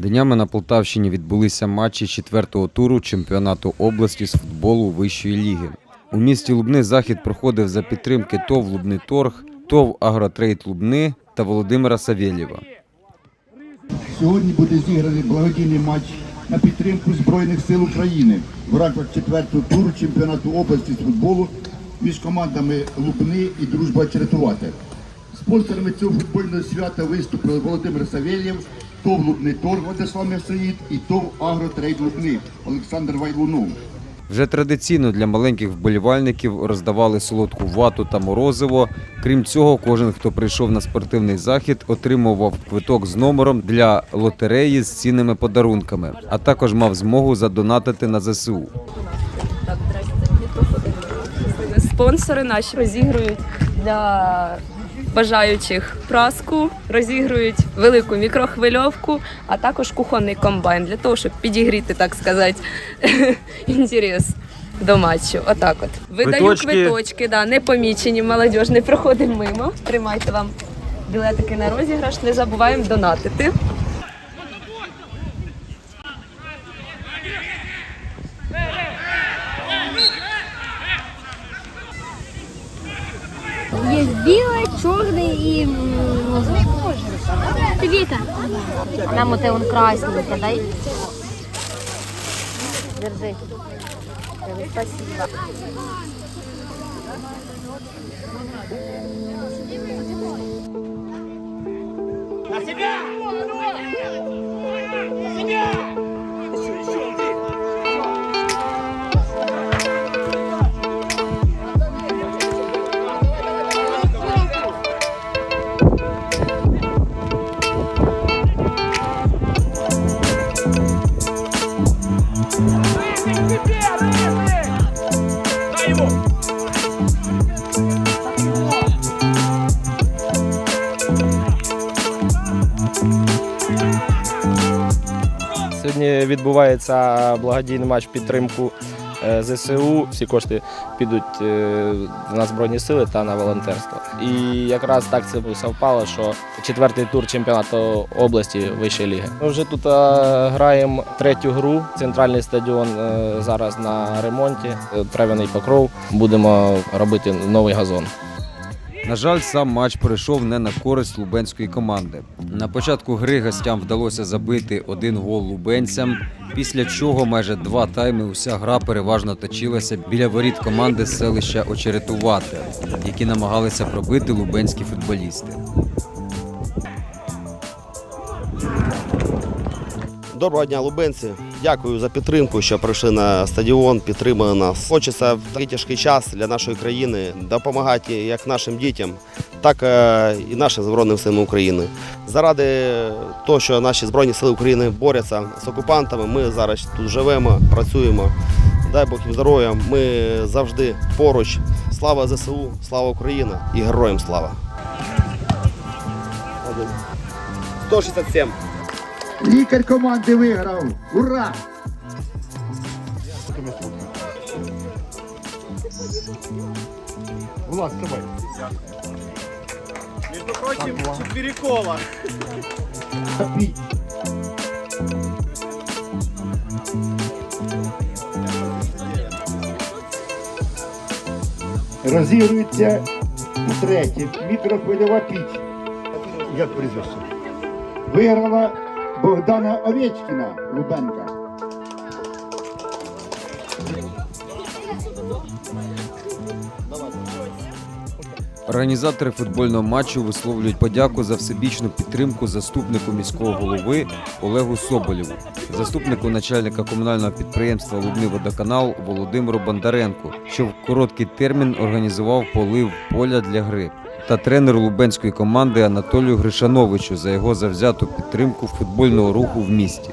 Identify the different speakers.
Speaker 1: Днями на Полтавщині відбулися матчі четвертого туру чемпіонату області з футболу вищої ліги. У місті Лубни захід проходив за підтримки ТОВ Лубний торг, ТОВ Агротрейд Лубни та Володимира Савєлєва.
Speaker 2: Сьогодні буде зіграний благодійний матч на підтримку Збройних сил України в рамках четвертого туру чемпіонату області з футболу між командами Лубни і Дружба Черетувати. Спонсорами цього футбольного свята виступили Володимир Савєлєв, ТОВ Лубний торг Владислав Мірсаїд і ТОВ Агротрейд Лубни Олександр Вайлунов.
Speaker 1: Вже традиційно для маленьких вболівальників роздавали солодку вату та морозиво. Крім цього, кожен, хто прийшов на спортивний захід, отримував квиток з номером для лотереї з цінними подарунками, а також мав змогу задонатити на ЗСУ.
Speaker 3: Спонсори наші розігрують для бажаючих праску, розігрують велику мікрохвильовку, а також кухонний комбайн для того, щоб підігріти, так сказати, інтерес до матчу. Отак от. Видаю
Speaker 1: Квиточки.
Speaker 3: квиточки, да, не помічені, молодіж, не проходимо мимо. Тримайте вам білетики на розіграш, не забуваємо донатити.
Speaker 4: Чорне і Віка. Нам оте он красненьке, дай. Держи. Спасибо.
Speaker 5: Сьогодні відбувається благодійний матч підтримку е, ЗСУ. Всі кошти підуть е, на Збройні сили та на волонтерство. І якраз так це совпало, що четвертий тур чемпіонату області вищої ліги. Ми вже тут е, граємо третю гру. Центральний стадіон зараз на ремонті. Трав'яний покров. Будемо робити новий газон.
Speaker 1: На жаль, сам матч пройшов не на користь лубенської команди. На початку гри гостям вдалося забити один гол лубенцям, після чого майже два тайми уся гра переважно точилася біля воріт команди селища Очеретувати, які намагалися пробити лубенські футболісти.
Speaker 6: Доброго дня, лубенці. Дякую за підтримку, що прийшли на стадіон, підтримали нас. Хочеться в такий тяжкий час для нашої країни допомагати як нашим дітям, так е, і нашим Збройним силам України. Заради того, що наші Збройні сили України борються з окупантами, ми зараз тут живемо, працюємо. Дай Бог їм здоров'я. Ми завжди поруч. Слава ЗСУ, слава Україна і героям слава. 167.
Speaker 2: Лікар команди виграв! Ура! Влад, давай. Между прочим, четыре кола. Розігрується третє. Мікрохвильова піч. Як прізвище? Виграла Богдана Овечкіна Лубенка.
Speaker 1: Організатори футбольного матчу висловлюють подяку за всебічну підтримку заступнику міського голови Олегу Соболєву, заступнику начальника комунального підприємства Лубний водоканал Володимиру Бондаренку, що в короткий термін організував полив поля для гри, та тренеру лубенської команди Анатолію Гришановичу за його завзяту підтримку футбольного руху в місті.